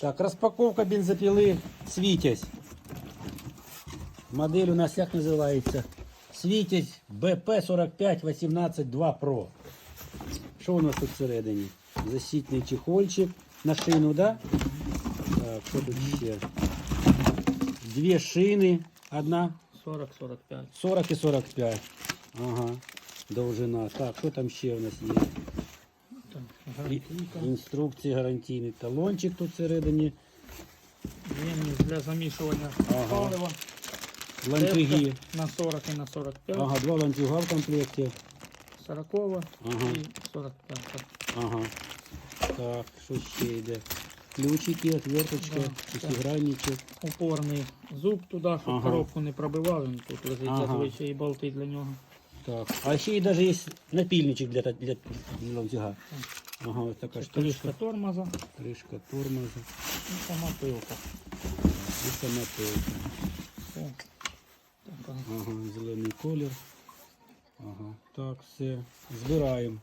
Так, распаковка бензопилы Світязь. Модель у нас як називається? Світязь BP4518-2 Pro. Що у нас тут всередині? Защитний чехольчик на шину, да? Так, що тут ще? Дві шини. Одна 40-45. 40 і 45. Ага. Довжина. Так, що там ще у нас є? Інструкції, гарантійний талончик тут всередині. Ємність для замішування Ага. палива. Ланцюги. На 40 і на 45. Ага, два ланцюга в комплекті. 40 Ага. і 45. Ага. Так, що ще йде? Ключики, отверточка, Да, шестигранничок. Упорний зуб туди, щоб Ага. коробку не пробивав. Він тут лежить Ага. зазвичай і болти для нього. Так. А ще й навіть є напільничок для, для, для ланцюга. Ага, ось така Це кришка тормоза Кришка тормоза. і сама пилка. І сама пилка. Ага, зелений колір. Ага, так, все. Збираємо.